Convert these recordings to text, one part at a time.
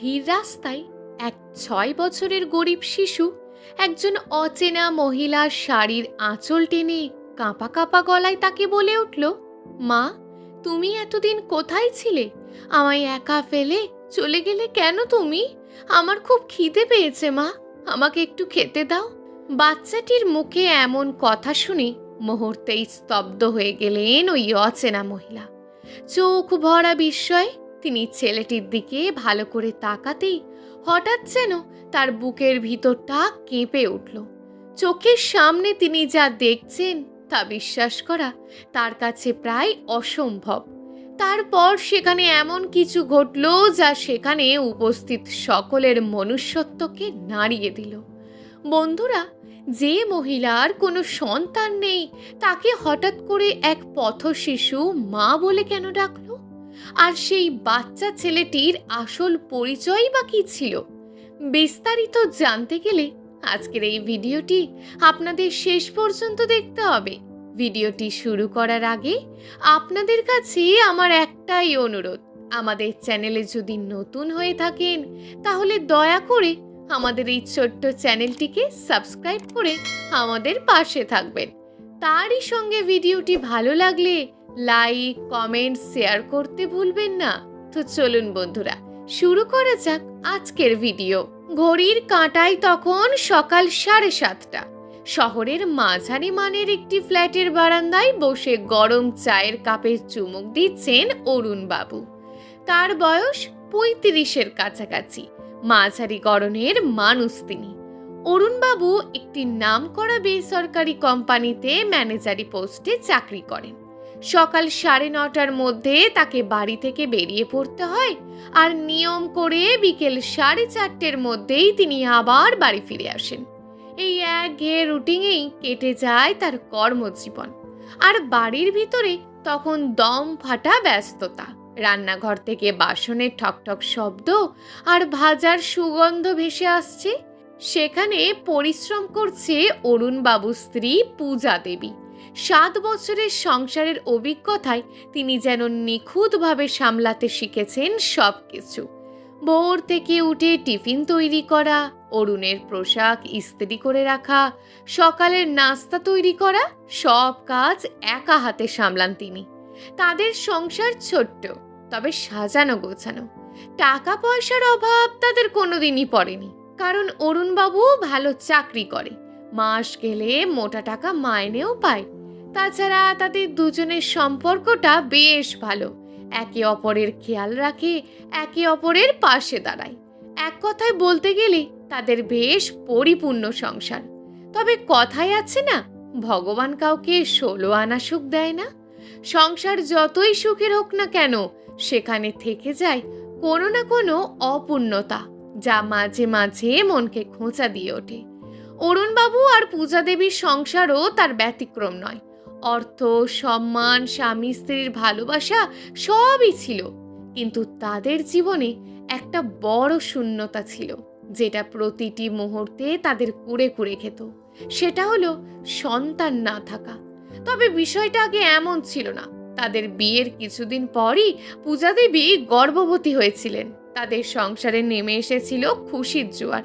ভিড় রাস্তায় এক ছয় বছরের গরিব শিশু একজন অচেনা মহিলার শাড়ির আঁচল টেনে কাঁপা কাঁপা গলায় তাকে বলে উঠল, মা, তুমি এতদিন কোথায় ছিলে? আমায় একা ফেলে চলে গেলে কেন তুমি? আমার খুব খিদে পেয়েছে, মা। আমাকে একটু খেতে দাও। বাচ্চাটির মুখে এমন কথা শুনে মুহূর্তেই স্তব্ধ হয়ে গেলেন ওই অচেনা মহিলা। চোখ ভরা বিস্ময়ে তিনি ছেলেটির দিকে ভালো করে তাকাতেই হঠাৎ যেন তার বুকের ভিতরটা কেঁপে উঠল। চোখের সামনে তিনি যা দেখছেন তা বিশ্বাস করা তার কাছে প্রায় অসম্ভব। তারপর সেখানে এমন কিছু ঘটল যা সেখানে উপস্থিত সকলের মনুষ্যত্বকে নাড়িয়ে দিল। বন্ধুরা, যে মহিলার কোনো সন্তান নেই তাকে হঠাৎ করে এক পথ শিশু মা বলে কেন ডাকলো? আর সেই বাচ্চা ছেলেটির আসল পরিচয় বা কি ছিল? বিস্তারিত জানতে গেলে আজকের এই ভিডিওটি আপনাদের শেষ পর্যন্ত দেখতে হবে। ভিডিওটি শুরু করার আগে আপনাদের কাছে আমার একটাই অনুরোধ, আমাদের চ্যানেলে যদি নতুন হয়ে থাকেন, তাহলে দয়া করে আমাদের এই ছোট্ট চ্যানেলটিকে সাবস্ক্রাইব করে আমাদের পাশে থাকবেন। তারই সঙ্গে ভিডিওটি ভালো লাগলে লাইক কমেন্ট শেয়ার করতে ভুলবেন না। তো চলুন বন্ধুরা, শুরু করা যাক আজকের ভিডিও ঘড়ির কাঁটায় তখন সকাল সাড়ে সাতটা। শহরের মাঝারি মানের একটি ফ্ল্যাটের বারান্দায় বসে গরম চায়ের কাপে চুমুক দিচ্ছেন অরুণ বাবু তার বয়স পঁয়ত্রিশের কাছাকাছি। মাঝারি গড়নের মানুষ তিনি। অরুণবাবু একটি নামকরা বেসরকারি কোম্পানিতে ম্যানেজারি পোস্টে চাকরি করেন। সকাল সাড়ে নটার মধ্যে তাকে বাড়ি থেকে বেরিয়ে পড়তে হয় আর নিয়ম করে বিকেল সাড়ে চারটের মধ্যেই তিনি আবার বাড়ি ফিরে আসেন। এই এক ঘেয়ে রুটিনেই কেটে যায় তার কর্মজীবন। আর বাড়ির ভিতরে তখন দম ফাটা ব্যস্ততা। রান্নাঘর থেকে বাসনের ঠকঠক শব্দ আর ভাজার সুগন্ধ ভেসে আসছে। সেখানে পরিশ্রম করছে অরুণ বাবুর স্ত্রী পূজা দেবী। সাত বছরের সংসারের অভিজ্ঞতায় তিনি যেন নিখুঁতভাবে সামলাতে শিখেছেন সব কিছু ভোর থেকে উঠে টিফিন তৈরি করা, অরুণের পোশাক ইস্ত্রি করে রাখা, সকালের নাস্তা তৈরি করা, সব কাজ একা হাতে সামলান তিনি। তাদের সংসার ছোট্ট, তবে সাজানো গোছানো। টাকা পয়সার অভাব তাদের কোনোদিনই পড়েনি, কারণ অরুণবাবু ভালো চাকরি করে। মাস গেলে মোটা টাকা মাইনেও পায়। তাছাড়া তাদের দুজনের সম্পর্কটা বেশ ভালো। একে অপরের খেয়াল রাখে, একে অপরের পাশে দাঁড়ায়। এক কথায় বলতে গেলে তাদের বেশ পরিপূর্ণ সংসার। তবে কথায় আছে না, ভগবান কাউকে ষোলো আনা সুখ দেয় না। সংসার যতই সুখের হোক না কেন, সেখানে থেকে যায় কোনো না কোনো অপূর্ণতা, যা মাঝে মাঝে মনকে খোঁচা দিয়ে ওঠে। অরুণবাবু আর পূজা দেবীর সংসারও তার ব্যতিক্রম নয়। অর্থ, সম্মান, স্বামী, স্ত্রীর ভালোবাসা সবই ছিল। কিন্তু তাদের জীবনে একটা বড় শূন্যতা ছিল, যেটা প্রতিটি মুহূর্তে তাদের কুড়ে কুড়ে খেত। সেটা হলো সন্তান না থাকা। তবে বিষয়টা আগে এমন ছিল না। তাদের বিয়ের কিছুদিন পরই পূজা দেবী গর্ভবতী হয়েছিলেন। তাদের সংসারে নেমে এসেছিল খুশির জোয়ার।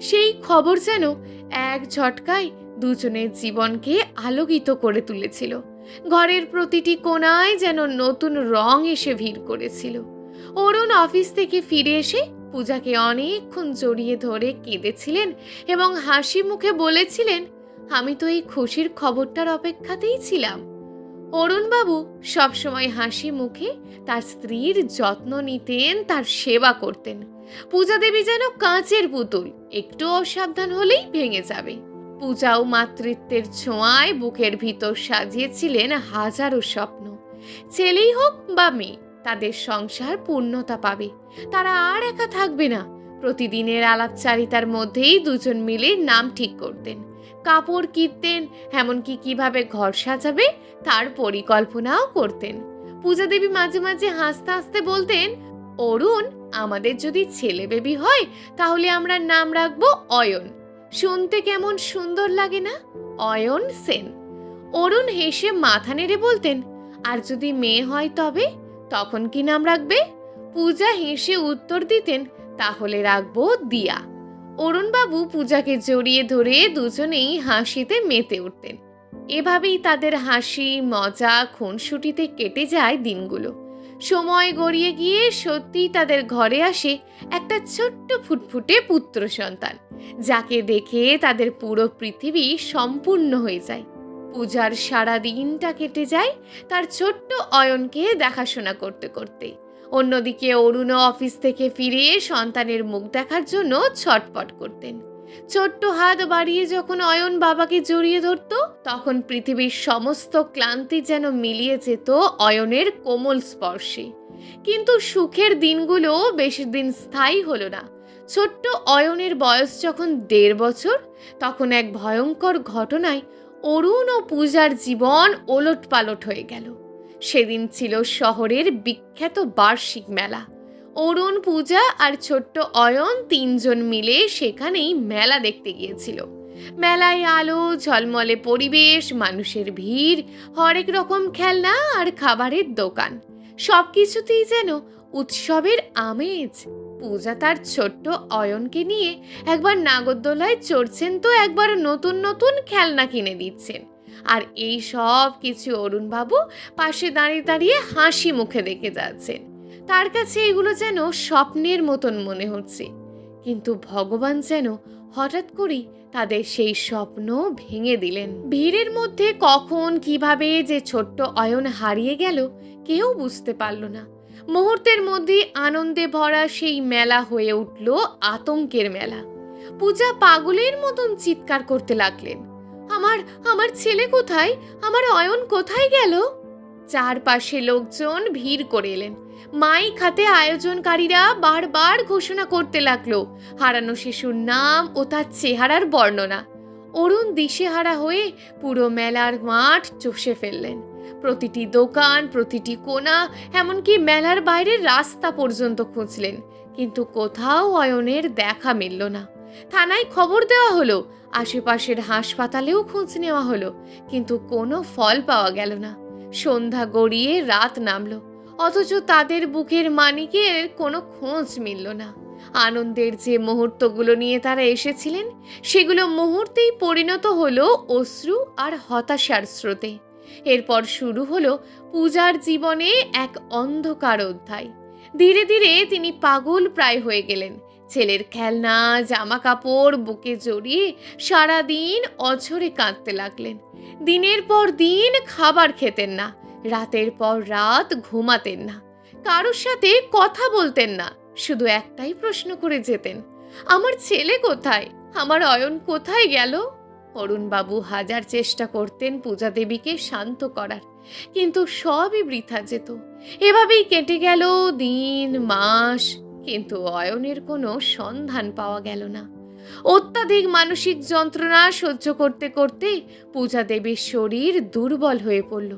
সেই খবর যেন এক ঝটকায় দুজনের জীবনকে আলোকিত করে তুলেছিল। ঘরের প্রতিটি কোণায় যেন নতুন রং এসে ভিড় করেছিল। অরুণ অফিস থেকে ফিরে এসে পূজাকে অনেকক্ষণ জড়িয়ে ধরে কেঁদেছিলেন এবং হাসি মুখে বলেছিলেন, আমি তো এই খুশির খবরটার অপেক্ষাতেই ছিলাম। অরুণবাবু সবসময় হাসি মুখে তার স্ত্রীর যত্ন নিতেন, তার সেবা করতেন। পূজা দেবী যেন কাঁচের পুতুল, একটু অসাবধান হলেই ভেঙে যাবে। পূজাও মাতৃত্বের ছোঁয়ায় বুকের ভিতর সাজিয়েছিলেন হাজারো স্বপ্ন। ছেলেই হোক বা মেয়ে, তাদের সংসার পূর্ণতা পাবে। তারা আর একা থাকবে না। প্রতিদিনের আলাপচারিতার মধ্যেই দুজন মিলে নাম ঠিক করতেন। কাপড় কিনতেন, এমনকি কীভাবে ঘর সাজাবে, তার পরিকল্পনাও করতেন। পূজা দেবী মাঝে মাঝে হাসতে হাসতে বলতেন, অরুণ, আমাদের যদি ছেলে বেবি হয়, তাহলে আমরা নাম রাখব অয়ন। শুনতে কেমন সুন্দর লাগে না? অয়ন সেন। অরুণ হেসে মাথা নেড়ে বলতেন, আর যদি মেয়ে হয় তবে? তখন কি নাম রাখবে? পূজা হেসে উত্তর দিতেন, তাহলে রাখব দিয়া। অরুণবাবু পূজাকে জড়িয়ে ধরে দুজনেই হাসিতে মেতে উঠতেন। এভাবেই তাদের হাসি, মজা, খুনসুটিতে কেটে যায় দিনগুলো। সময় গড়িয়ে গিয়ে সত্যিই তাদের ঘরে আসে একটা ছোট্ট ফুটফুটে পুত্র সন্তান, যাকে দেখে তাদের পুরো পৃথিবী সম্পূর্ণ হয়ে যায়। পূজার সারা দিনটা কেটে যায় তার ছোট্ট অয়নকে দেখাশোনা করতে করতে। অন্যদিকে অরুণ অফিস থেকে ফিরে সন্তানের মুখ দেখার জন্য ছটপট করতেন। ছোট্ট হাত বাড়িয়ে যখন অয়ন বাবাকে জড়িয়ে ধরত, তখন পৃথিবীর সমস্ত ক্লান্তি যেন মিলিয়ে যেত অয়নের কোমল স্পর্শে। কিন্তু সুখের দিনগুলো বেশি দিন স্থায়ী হলো না। ছোট্ট অয়নের বয়স যখন দেড় বছর, তখন এক ভয়ঙ্কর ঘটনায় অরুণ ও পূজার জীবন ওলট পালট হয়ে গেল। সেদিন ছিল শহরের বিখ্যাত বার্ষিক মেলা। অরুণ পূজা আর ছোট্ট অয়ন তিনজন মিলে সেখানেই মেলা দেখতে গিয়েছিল। মেলায় আলো, ঝলমলে পরিবেশ, মানুষের ভিড়, হরেক রকম খেলনা আর খাবারের দোকান। সব কিছুতেই যেন উৎসবের আমেজ। পূজা তার ছোট্ট অয়নকে নিয়ে একবার নাগরদোলায় চড়ছেন তো একবার নতুন নতুন খেলনা কিনে দিচ্ছেন। আর এই সব কিছু অরুণবাবু পাশে দাঁড়িয়ে দাঁড়িয়ে হাসি মুখে দেখে যাচ্ছেন। তার কাছে এগুলো যেন স্বপ্নের মতন মনে হচ্ছে। কিন্তু ভগবান যেন হঠাৎ করেই তাদের সেই স্বপ্ন ভেঙে দিলেন। ভিড়ের মধ্যে কখন, কীভাবে যে ছোট্ট অয়ন হারিয়ে গেল, কেউ বুঝতে পারল না। মুহূর্তের মধ্যে আনন্দে ভরা সেই মেলা হয়ে উঠল আতঙ্কের মেলা। পূজা পাগলের মতন চিৎকার করতে লাগলেন। আমার আমার ছেলে কোথায়? আমার অয়ন কোথায় গেল? চারপাশে লোকজন ভিড় করে এলেন। মাইক হাতে আয়োজনকারীরা বারবার ঘোষণা করতে লাগল। হারানো শিশুর নাম ও তার চেহারার বর্ণনা। অরুণ দিশেহারা হয়ে পুরো মেলার মাঠ চষে ফেললেন। প্রতিটি দোকান, প্রতিটি কোণা, এমনকি মেলার বাইরের রাস্তা পর্যন্ত খুঁজলেন। কিন্তু কোথাও অয়নের দেখা মিলল না। থানায় খবর দেওয়া হলো, আশেপাশের হাসপাতালেও খোঁজ নেওয়া হলো, কিন্তু কোনো ফল পাওয়া গেল না। সন্ধ্যা গড়িয়ে রাত নামলো। অথচ তাদের বুকের মানিকের কোনো খোঁজ মিলল না। আনন্দের যে মুহূর্তগুলো নিয়ে তারা এসেছিলেন, সেগুলো মুহূর্তেই পরিণত হলো অশ্রু আর হতাশার স্রোতে। এরপর শুরু হলো পূজার জীবনে এক অন্ধকার অধ্যায়। ধীরে ধীরে তিনি পাগল প্রায় হয়ে গেলেন। ছেলের খেলনা জামা কাপড় বুকে জড়িয়ে সারাদিন অঝরে কাঁদতে লাগলেন। দিনের পর দিন খাবার খেতেন না। রাতের পর রাত ঘুমাতেন না। কারোর সাথে কথা বলতেন না। শুধু একটাই প্রশ্ন করে যেতেন, আমার ছেলে কোথায়? আমার অয়ন কোথায় গেল? অরুণবাবু হাজার চেষ্টা করতেন পূজা দেবীকে শান্ত করার, কিন্তু সবই বৃথা যেত। এভাবেই কেটে গেল দিন, মাস, কিন্তু অয়নের কোনো সন্ধান পাওয়া গেল না। অত্যাধিক মানসিক যন্ত্রণা সহ্য করতে করতে পূজা দেবীর শরীর দুর্বল হয়ে পড়ল।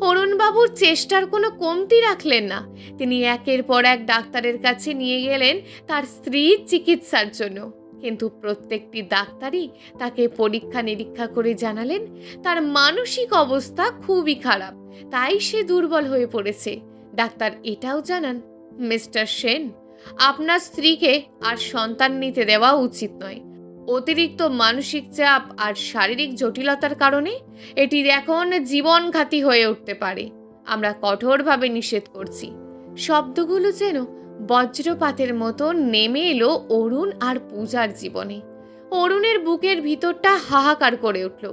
অরুণবাবুর চেষ্টার কোনো কমতি রাখলেন না। তিনি একের পর এক ডাক্তারের কাছে নিয়ে গেলেন তার স্ত্রীর চিকিৎসার জন্য। কিন্তু প্রত্যেকটি ডাক্তারই তাকে পরীক্ষা নিরীক্ষা করে জানালেন, তার মানসিক অবস্থা খুবই খারাপ, তাই সে দুর্বল হয়ে পড়েছে। ডাক্তার এটাও জানান, মিস্টার সেন, আপনার স্ত্রীকে আর সন্তান নিতে দেওয়া উচিত নয়। অতিরিক্ত মানসিক চাপ আর শারীরিক জটিলতার কারণে এটির এখন জীবনঘাতী হয়ে উঠতে পারে। আমরা কঠোরভাবে নিষেধ করছি। শব্দগুলো যেন বজ্রপাতের মতো নেমে এলো অরুণ আর পূজার জীবনে। অরুণের বুকের ভিতরটা হাহাকার করে উঠল।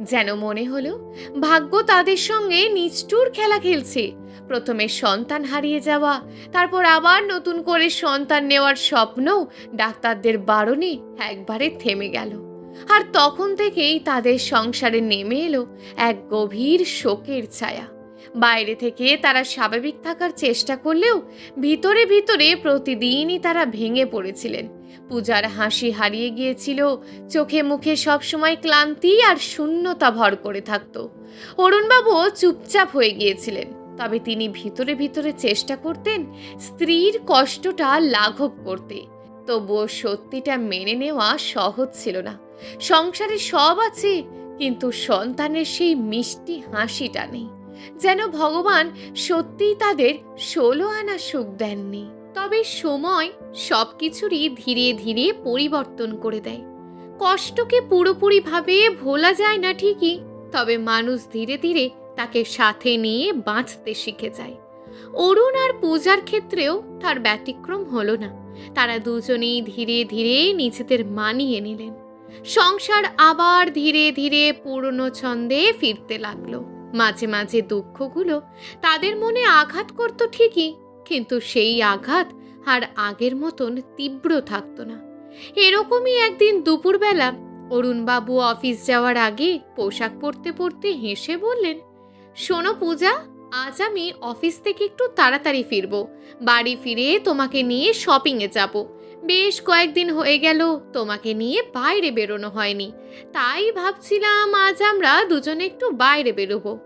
যেন মনে হলো, ভাগ্য তাদের সঙ্গে নিষ্ঠুর খেলা খেলছে। প্রথমে সন্তান হারিয়ে যাওয়া, তারপর আবার নতুন করে সন্তান নেওয়ার স্বপ্নও ডাক্তারদের বারণে একবারে থেমে গেল। আর তখন থেকেই তাদের সংসারে নেমে এলো এক গভীর শোকের ছায়া। বাইরে থেকে তারা স্বাভাবিক থাকার চেষ্টা করলেও ভিতরে ভিতরে প্রতিদিনই তারা ভেঙে পড়েছিলেন। পূজার হাসি হারিয়ে গিয়েছিল। চোখে মুখে সবসময় ক্লান্তি আর শূন্যতা ভর করে থাকত। অরুণবাবুও চুপচাপ হয়ে গিয়েছিলেন। তবে তিনি ভিতরে ভিতরে চেষ্টা করতেন স্ত্রীর কষ্টটা লাঘব করতে। তবুও সত্যিটা মেনে নেওয়া সহজ ছিল না। সংসারে সব আছে, কিন্তু সন্তানের সেই মিষ্টি হাসিটা নেই। যেন ভগবান সত্যিই তাদের ষোলো আনা সুখ দেননি। তবে সময় সব কিছুরই ধীরে ধীরে পরিবর্তন করে দেয়। কষ্টকে পুরোপুরিভাবে ভোলা যায় না ঠিকই, তবে মানুষ ধীরে ধীরে তাকে সাথে নিয়ে বাঁচতে শিখে যায়। অরুণ আর পূজার ক্ষেত্রেও তার ব্যতিক্রম হলো না। তারা দুজনেই ধীরে ধীরে নিজেদের মানিয়ে নিলেন। সংসার আবার ধীরে ধীরে পুরনো ছন্দে ফিরতে লাগল। মাঝে মাঝে দুঃখগুলো তাদের মনে আঘাত করত ঠিকই কিন্তু সেই আঘাত আর আগের মতন তীব্র থাকতো না। এরকমই একদিন দুপুরবেলা অরুণবাবু অফিস যাওয়ার আগে পোশাক পরতে পরতে হেসে বললেন, শোনো পূজা, আজ আমি অফিস থেকে একটু তাড়াতাড়ি ফিরবো। বাড়ি ফিরে তোমাকে নিয়ে শপিংয়ে যাব। বেশ কয়েকদিন হয়ে গেল, তোমাকে নিয়ে বাইরে বেরোনো হয়নি। তাই ভাবছিলাম আজ আমরা দুজনে একটু বাইরে বেরোবো।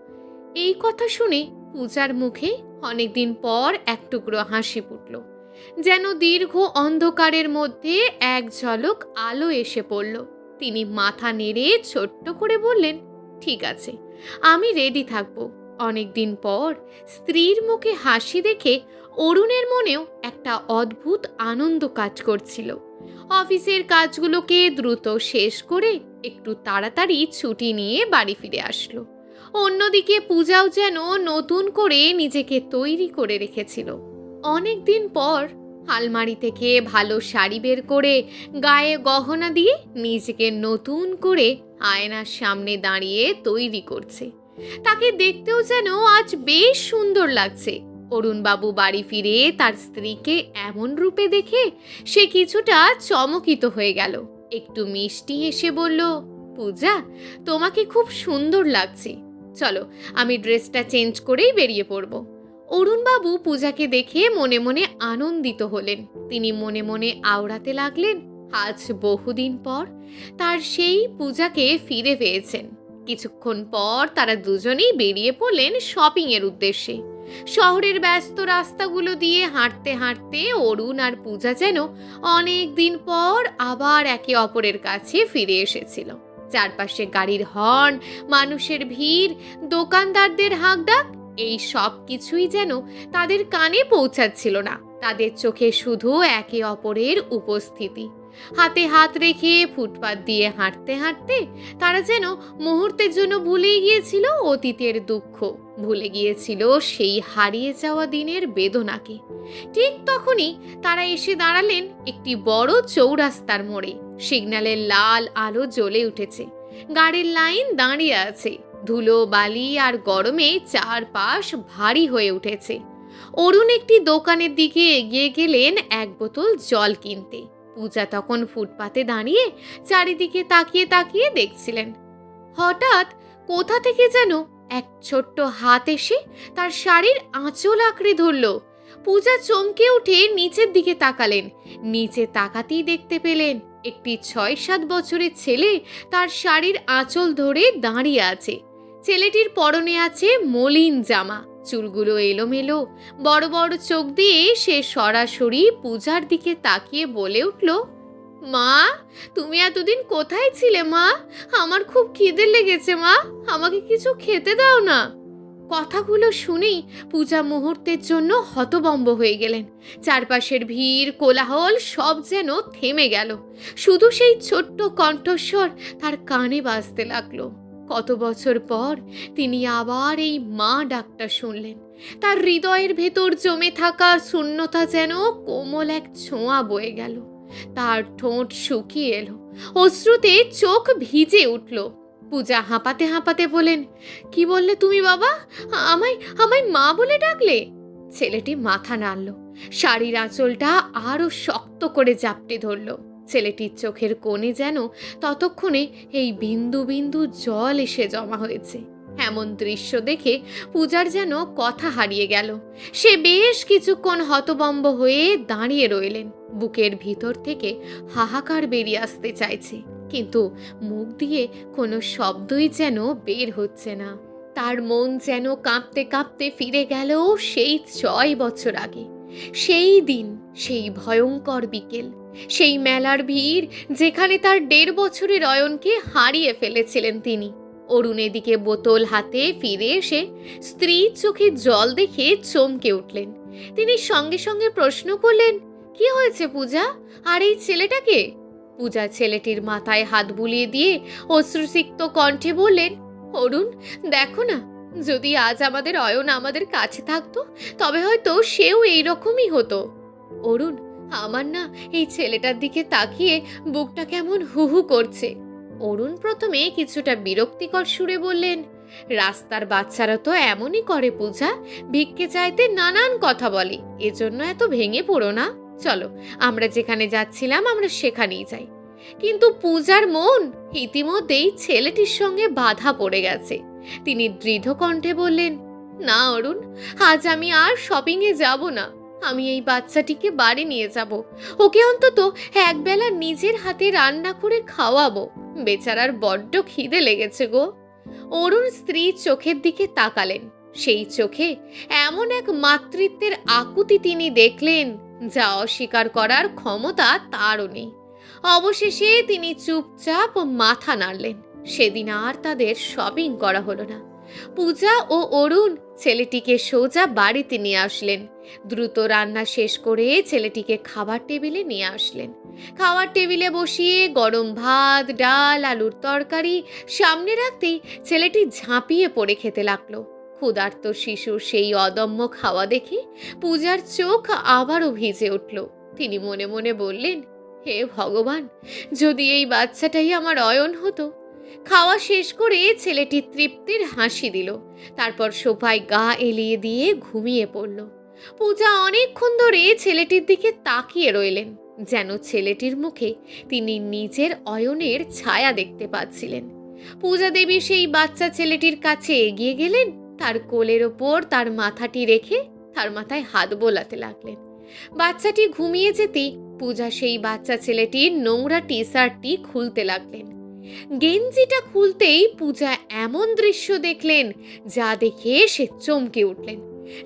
এই কথা শুনে পূজার মুখে অনেকদিন পর এক টুকরো হাসি ফুটল, যেন দীর্ঘ অন্ধকারের মধ্যে এক ঝলক আলো এসে পড়ল। তিনি মাথা নেড়ে ছোট্ট করে বললেন, ঠিক আছে, আমি রেডি থাকব। অনেকদিন পর স্ত্রীর মুখে হাসি দেখে অরুণের মনেও একটা অদ্ভুত আনন্দ কাজ করছিল। অফিসের কাজগুলোকে দ্রুত শেষ করে একটু তাড়াতাড়ি ছুটি নিয়ে বাড়ি ফিরে আসলো। অন্যদিকে পূজাও যেন নতুন করে নিজেকে তৈরি করে রেখেছিল। অনেক দিন পর আলমারি থেকে ভালো শাড়ি বের করে গায়ে গহনা দিয়ে নিজেকে নতুন করে আয়নার সামনে দাঁড়িয়ে তৈরি করছে। তাকে দেখতেও যেন আজ বেশ সুন্দর লাগছে। অরুণবাবু বাড়ি ফিরে তার স্ত্রীকে এমন রূপে দেখে সে কিছুটা চমকিত হয়ে গেল। একটু মিষ্টি এসে বলল, পূজা, তোমাকে খুব সুন্দর লাগছে। চলো, আমি ড্রেসটা চেঞ্জ করেই বেরিয়ে পড়ব। অরুণবাবু পূজাকে দেখে মনে মনে আনন্দিত হলেন। তিনি মনে মনে আওড়াতে লাগলেন, আজ বহুদিন পর তার সেই পূজাকে ফিরে পেয়েছেন। কিছুক্ষণ পর তারা দুজনেই বেরিয়ে পড়লেন শপিংয়ের উদ্দেশ্যে। শহরের ব্যস্ত রাস্তাগুলো দিয়ে হাঁটতে হাঁটতে অরুণ আর পূজা যেন অনেক দিন পর আবার একে অপরের কাছে ফিরে এসেছিল। চারপাশে গাড়ির হর্ন, মানুষের ভিড়, দোকানদারদের হাঁকডাক, এই সব কিছুই যেন তাদের কানে পৌঁছাচ্ছিল না। তাদের চোখে শুধু একে অপরের উপস্থিতি। হাতে হাত রেখে ফুটপাত দিয়ে হাঁটতে হাঁটতে তারা যেন মুহূর্তের জন্য ভুলে গিয়েছিল অতীতের দুঃখ। ভুলে গিয়েছিল সেই হারিয়ে যাওয়া দিনের বেদনাকে। ঠিক তখনই তারা এসে দাঁড়ালেন একটি বড় চৌরাস্তার মোড়ে। সিগন্যালের লাল আলো জ্বলে উঠেছে। গাড়ির লাইন দাঁড়িয়ে আছে। ধুলো, বালি আর গরমে চারপাশ ভারী হয়ে উঠেছে। অরুণ একটি দোকানের দিকে এগিয়ে গেলেন এক বোতল জল কিনতে। পূজা তখন ফুটপাতে দাঁড়িয়ে চারিদিকে তাকিয়ে তাকিয়ে দেখছিলেন। হঠাৎ কোথা থেকে যেন এক ছোট্ট হাত এসে তার শাড়ির আঁচল আঁকড়ে ধরল। পূজা চমকে উঠে নিচের দিকে তাকালেন। নিচে তাকাতেই দেখতে পেলেন একটি ছয় সাত বছরের ছেলে তার শাড়ির আঁচল ধরে দাঁড়িয়ে আছে। ছেলেটির পরনে আছে মলিন জামা। চুলগুলো এলোমেলো, বড় বড় চোখ দিয়ে সে সরাসরি পূজার দিকে তাকিয়ে বলে উঠল, মা, তুমি এতদিন কোথায় ছিলে মা? আমার খুব খিদে লেগেছে মা, আমাকে কিছু খেতে দাও না। কথাগুলো শুনেই পূজা মুহূর্তের জন্য হতবম্ব হয়ে গেলেন। চারপাশের ভিড়, কোলাহল সব যেন থেমে গেল। শুধু সেই ছোট্ট কণ্ঠস্বর তার কানে বাজতে লাগল। কত বছর পর তিনি আবার এই মা ডাকটা শুনলেন। তার হৃদয়ের ভেতর জমে থাকা শূন্যতা যেন কোমল এক ছোঁয়া বয়ে গেল। তার ঠোঁট শুকিয়ে এলো, অশ্রুতে চোখ ভিজে উঠল। পূজা হাঁপাতে হাঁপাতে বলেন কি বললে তুমি বাবা? আমায় আমায় মা বলে ডাকলে? ছেলেটি মাথা নাড়ল। শাড়ির আঁচলটা আরও শক্ত করে জাপটে ধরল। ছেলেটির চোখের কোণে যেন ততক্ষণে এই বিন্দু বিন্দু জল এসে জমা হয়েছে। এমন দৃশ্য দেখে পূজার যেন কথা হারিয়ে গেল। সে বেশ কিছুক্ষণ হতবম্ব হয়ে দাঁড়িয়ে রইলেন। বুকের ভিতর থেকে হাহাকার বেরিয়ে আসতে চাইছে। কিন্তু মুখ দিয়ে কোনো শব্দই যেন বের হচ্ছে না। তার মন যেন কাঁপতে কাঁপতে ফিরে গেল সেই ছয় বছর আগে। সেই দিন, সেই ভয়ঙ্কর বিকেল। সেই মেলার ভিড় যেখানে তার দেড় বছরের অয়নকে হারিয়ে ফেলেছিলেন তিনি। অরুণ এদিকে বোতল হাতে ফিরে এসে স্ত্রীর চোখে জল দেখে চমকে উঠলেন। তিনি সঙ্গে সঙ্গে প্রশ্ন করলেন, কি হয়েছে পূজা? আর এই ছেলেটাকে? পূজা ছেলেটির মাথায় হাত বুলিয়ে দিয়ে অশ্রুসিক্ত কণ্ঠে বললেন, অরুণ, দেখো না, যদি আজ আমাদের অয়ন আমাদের কাছে থাকতো, তবে হয়তো সেও এই রকমই হতো। অরুণ আমার না এই ছেলেটার দিকে তাকিয়ে বুকটা কেমন হুহু করছে। অরুণ প্রথমে কিছুটা বিরক্তিকর সুরে বললেন, রাস্তার বাচ্চারা তো এমনই করে পূজা, ভিক্ষে চাইতে নানান কথা বলে, এজন্য এত ভেঙে পড়ো না। চলো, আমরা যেখানে যাচ্ছিলাম আমরা সেখানেই যাই। কিন্তু পূজার মন ইতিমধ্যেই ছেলেটির সঙ্গে বাধা পড়ে গেছে। তিনি দৃঢ় কণ্ঠে বললেন, না অরুণ, আজ আমি আর শপিংয়ে যাব না। আমি এই বাচ্চাটিকে বাড়ি নিয়ে যাব। ওকে অন্তত একবেলা নিজের হাতে রান্না করে খাওয়াবো। বেচারার বড্ড খিদে লেগেছে গো। অরুণ স্ত্রী চোখের দিকে তাকালেন। সেই চোখে এমন এক মাতৃত্বের আকুতি তিনি দেখলেন, যা অস্বীকার করার ক্ষমতা তারও নেই। অবশেষে তিনি চুপচাপ মাথা নাড়লেন। সেদিন আর তাদের শপিং করা হলো না। পূজা ও অরুণ ছেলেটিকে সোজা বাড়িতে নিয়ে আসলেন। দ্রুত রান্না শেষ করে ছেলেটিকে খাবার টেবিলে নিয়ে আসলেন। খাওয়ার টেবিলে বসিয়ে গরম ভাত, ডাল, আলুর তরকারি সামনে রাখতেই ছেলেটি ঝাঁপিয়ে পড়ে খেতে লাগল। ক্ষুধার্ত শিশুর সেই অদম্য খাওয়া দেখে পূজার চোখ আবারও ভিজে উঠল। তিনি মনে মনে বললেন, হে ভগবান, যদি এই বাচ্চাটাই আমার অয়ন হতো খাওয়া শেষ করে ছেলেটি তৃপ্তির হাসি দিল। তারপর সোফায় গা এলিয়ে দিয়ে ঘুমিয়ে পড়ল। পূজা অনেকক্ষণ ধরে ছেলেটির দিকে তাকিয়ে রইলেন, যেন ছেলেটির মুখে তিনি নিজের অয়নের ছায়া দেখতে পাচ্ছিলেন। পূজা দেবী সেই বাচ্চা ছেলেটির কাছে এগিয়ে গেলেন, তার কোলের ওপর তার মাথাটি রেখে তার মাথায় হাত বোলাতে লাগলেন। বাচ্চাটি ঘুমিয়ে যেতেই পূজা সেই বাচ্চা ছেলেটির নোংরা টি শার্টটি খুলতে লাগলেন। গেঞ্জিটা খুলতেই পূজা এমন দৃশ্য দেখলেন, যা দেখে সে চমকে উঠলেন।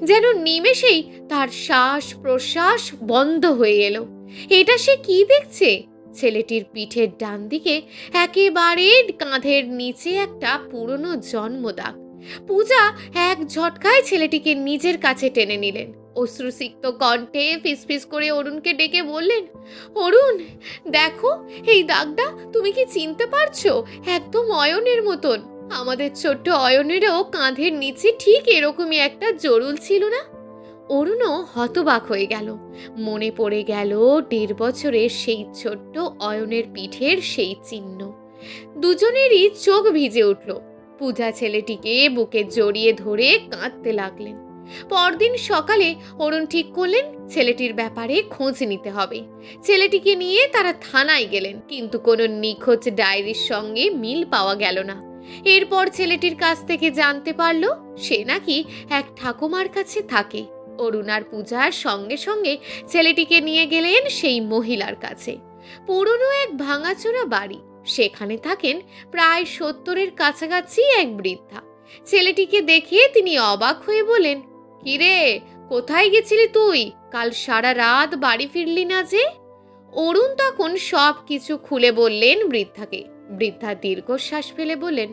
যেন নিমেষেই তার শ্বাস প্রশ্বাস বন্ধ হয়ে এলো। এটা সে কি দেখছে? ছেলেটির পিঠের ডান দিকে একেবারে কাঁধের নিচে একটা পুরনো জন্মদাগ। পূজা এক ঝটকায় ছেলেটিকে নিজের কাছে টেনে নিলেন। অশ্রুসিক্ত কণ্ঠে ফিসফিস করে অরুণকে ডেকে বললেন, অরুণ, দেখো, এই দাগটা তুমি কি চিনতে পারছ? একদম অয়নের মতন। আমাদের ছোট্ট অয়নেরও কাঁধের নিচে ঠিক এরকমই একটা জরুল ছিল না? অরুণও হতবাক হয়ে গেল। মনে পড়ে গেল দেড় বছরের সেই ছোট্ট অয়নের পিঠের সেই চিহ্ন। দুজনেরই চোখ ভিজে উঠল। পূজা ছেলেটিকে বুকে জড়িয়ে ধরে কাঁদতে লাগলেন। পরদিন সকালে অরুণ ঠিক করলেন, ছেলেটির ব্যাপারে খোঁজ নিতে হবে। ছেলেটিকে নিয়ে তারা থানায় গেলেন, কিন্তু কোনো নিখোঁজ ডায়েরির সঙ্গে মিল পাওয়া গেল না। এরপর ছেলেটির কাছ থেকে জানতে পারল, সে নাকি এক ঠাকুমার কাছে থাকে। অরুণার পূজার সঙ্গে সঙ্গে ছেলেটিকে নিয়ে গেলেন সেই মহিলার কাছে। পুরনো এক ভাঙাচোরা বাড়ি, সেখানে থাকেন প্রায় সত্তরের কাছাকাছি এক বৃদ্ধা। ছেলেটিকে দেখে তিনি অবাক হয়ে বলেন কিরে, কোথায় গেছিলি তুই? কাল সারা রাত বাড়ি ফিরলি না যে? অরুণ তখন সব কিছু খুলে বললেন বৃদ্ধাকে। বৃদ্ধা দীর্ঘশ্বাস ফেলে বললেন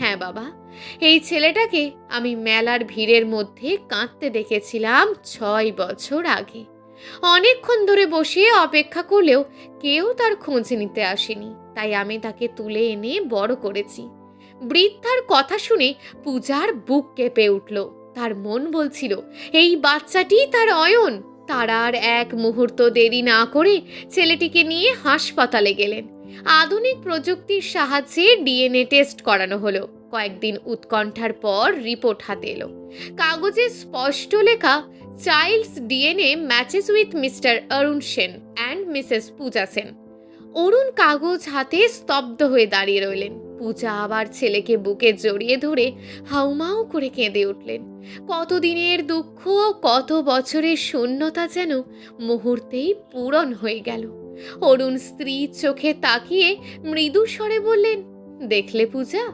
হ্যাঁ বাবা, এই ছেলেটাকে আমি মেলার ভিড়ের মধ্যে কাঁদতে দেখেছিলাম ছয় বছর আগে। অনেকক্ষণ ধরে বসে অপেক্ষা করলেও কেউ তার খোঁজ নিতে আসেনি, তাই আমি তাকে তুলে এনে বড় করেছি। বৃদ্ধার কথা শুনে পূজার বুক কেঁপে উঠল। তার মন বলছিল, এই বাচ্চাটি তার অয়ন। তারা আর এক মুহূর্ত দেরি না করে ছেলেটিকে নিয়ে হাসপাতালে গেলেন। আধুনিক প্রযুক্তির সাহায্যে ডিএনএ টেস্ট করানো হলো। কয়েকদিন উৎকণ্ঠার পর রিপোর্ট হাতে এলো। কাগজে স্পষ্ট লেখা, child's DNA matches with Mr Arun Sen and Mrs Puja Sen. Arun কাগজ হাতে স্তব্ধ হয়ে দাঁড়িয়ে রইলেন। পূজা আবার ছেলেকে বুকে জড়িয়ে ধরে হাউমাউ করে কেঁদে উঠলেন। কতদিনের দুঃখ কত বছরের শূন্যতা যেন মুহূর্তেই পূরণ হয়ে গেল। অরুণ স্ত্রী চোখে তাকিয়ে মৃদু স্বরে বললেন, দেখলে পূজা,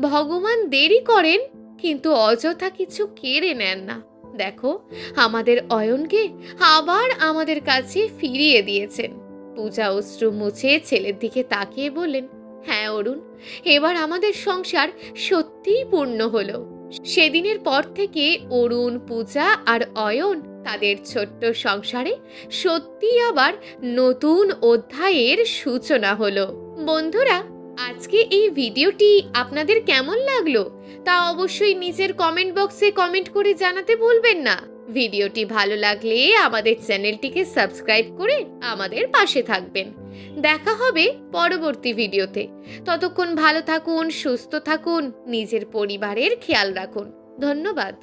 ভগবান দেরি করেন, কিন্তু অযথা কিছু কেড়ে নেন না। দেখো, আমাদের অয়নকে আবার আমাদের কাছে ফিরিয়ে দিয়েছেন। পূজা অশ্রু মুছে ছেলের দিকে তাকিয়ে বললেন হ্যাঁ অরুণ, এবার আমাদের সংসার সত্যিই পূর্ণ হলো। সেদিনের পর থেকে অরুণ, পূজা আর অয়ন তাদের ছোট্ট সংসারে সত্যি আবার নতুন অধ্যায়ের সূচনা হলো। বন্ধুরা, আজকে এই ভিডিওটি আপনাদের কেমন লাগল তা অবশ্যই নিচের কমেন্ট বক্সে কমেন্ট করে জানাতে ভুলবেন না। ভিডিওটি ভালো লাগলে আমাদের চ্যানেলটিকে সাবস্ক্রাইব করে আমাদের পাশে থাকবেন। দেখা হবে পরবর্তী ভিডিওতে। ততক্ষণ ভালো থাকুন, সুস্থ থাকুন, নিজের পরিবারের খেয়াল রাখুন। ধন্যবাদ।